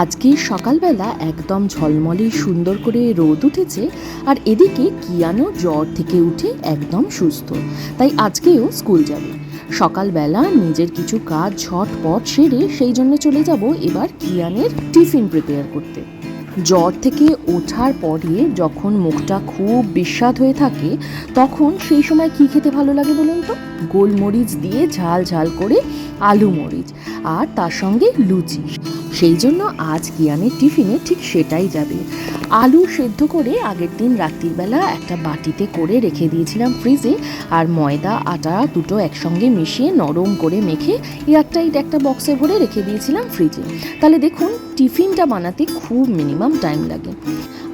আজকে সকালবেলা একদম ঝলমলে সুন্দর করে রোদ উঠেছে আর এদিকে কিয়ানো জ্বর থেকে উঠে একদম সুস্থ। তাই আজকেও স্কুল যাবে। সকালবেলা নিজের কিছু কাজ ঝটপট সেরে সেই জন্য চলে যাব এবার কিয়ানের টিফিন প্রিপেয়ার করতে। জ্বর থেকে ওঠার পরে যখন মুখটা খুব বিস্বাদ হয়ে থাকে, তখন সেই সময় কি খেতে ভালো লাগে বলুন তো? গোলমরিচ দিয়ে ঝাল ঝাল করে আলু মরিচ আর তার সঙ্গে লুচি। সেই জন্য আজ কিয়ানের টিফিনে ঠিক সেটাই যাবে। আলু সেদ্ধ করে আগের দিন রাত্রিবেলা একটা বাটিতে করে রেখে দিয়েছিলাম ফ্রিজে আর ময়দা, আটা দুটো একসঙ্গে মিশিয়ে নরম করে মেখে এয়ারটাইট একটা বক্সে ভরে রেখে দিয়েছিলাম ফ্রিজে। তাহলে দেখুন, টিফিনটা বানাতে খুব মিনিমাম টাইম লাগে।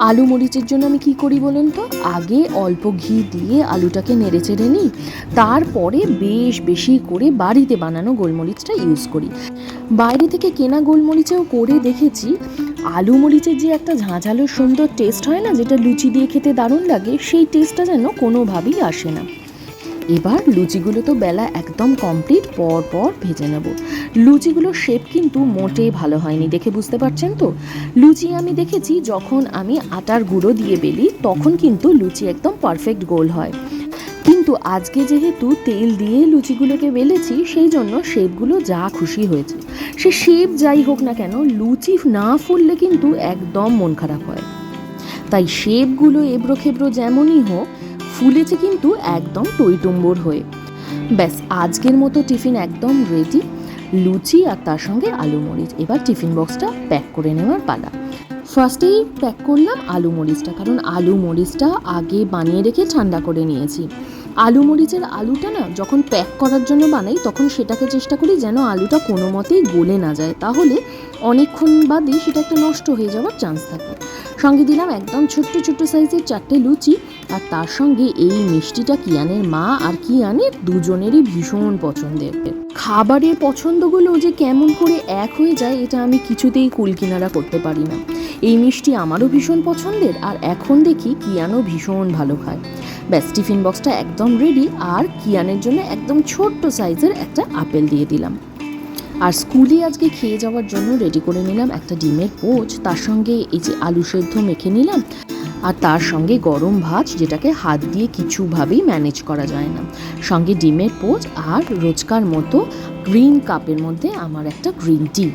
আলু মরিচের জন্য আমি কি করি বলুন তো? আগে অল্প ঘি দিয়ে আলুটাকে নেড়ে চেড়ে নিই। তারপরে বেশ বেশি করে বাড়িতে বানানো গোলমরিচটা ইউজ করি। বাইরে থেকে কেনা গোলমরিচেও করে দেখেছি। আলু মরিচের যে একটা ঝাঁঝালো সুন্দর টেস্ট হয় না, যেটা লুচি দিয়ে খেতে দারুণ লাগে, সেই টেস্টটা যেন কোনোভাবেই আসে না। এবার লুচিগুলো তো বেলা একদম কমপ্লিট পর পর ভেজে নেব। লুচিগুলোর শেপ কিন্তু মোটেই ভালো হয়নি দেখে বুঝতে পারছেন তো? লুচি আমি দেখেছি, যখন আমি আটার গুঁড়ো দিয়ে বেলি, তখন কিন্তু লুচি একদম পারফেক্ট গোল হয়। কিন্তু আজকে যেহেতু তেল দিয়ে লুচিগুলোকে বেলেছি, সেই জন্য শেপগুলো যা খুশি হয়েছে। সে শেপ যাই হোক না কেন, লুচি না ফুললে কিন্তু একদম মন খারাপ হয়। তাই শেপগুলো এবড়ো খেবড়ো যেমনই হোক, ফুলেছে কিন্তু একদম টইটুম্বর হয়ে। ব্যাস, আজকের মতো টিফিন একদম রেডি লুচি আর তার সঙ্গে আলু মরিচ। এবার টিফিন বক্সটা প্যাক করে নেওয়ার পালা। ফার্স্টেই প্যাক করলাম আলু মরিচটা, কারণ আলু মরিচটা আগে বানিয়ে রেখে ঠান্ডা করে নিয়েছি। আলু মরিচের আলুটা না, যখন প্যাক করার জন্য বানাই, তখন সেটাকে চেষ্টা করি যেন আলুটা কোনো মতেই গলে না যায়। তাহলে অনেকক্ষণ বাদে সেটা একটা নষ্ট হয়ে যাওয়ার চান্স থাকে। সঙ্গে দিলাম একদম ছোট্ট ছোট্ট সাইজের চারটে লুচি। আর তার সঙ্গে এই মিষ্টিটা কিয়ানের মা আর কিয়ানের দুজনেরই ভীষণ পছন্দের। খাবারের পছন্দগুলো যে কেমন করে এক হয়ে যায়, এটা আমি কিছুতেই কুল কিনারা করতে পারি না। এই মিষ্টি আমারও ভীষণ পছন্দের আর এখন দেখি কিয়ানও ভীষণ ভালো খায়। ব্যাস, টিফিন বক্সটা একদম রেডি আর কিয়ানের জন্য একদম ছোট্ট সাইজের একটা আপেল দিয়ে দিলাম। আর স্কুলে আজকে খেয়ে যাওয়ার জন্য রেডি করে নিলাম একটা ডিমের পোচ, তার সঙ্গে এই যে আলু সেদ্ধ মেখে নিলাম, আর তার সঙ্গে গরম ভাজ যেটাকে হাত দিয়ে কিছুভাবেই ম্যানেজ করা যায় না। সঙ্গে ডিমের পোচ আর রোজকার মতো গ্রিন কাপের মধ্যে আমার একটা গ্রিন টি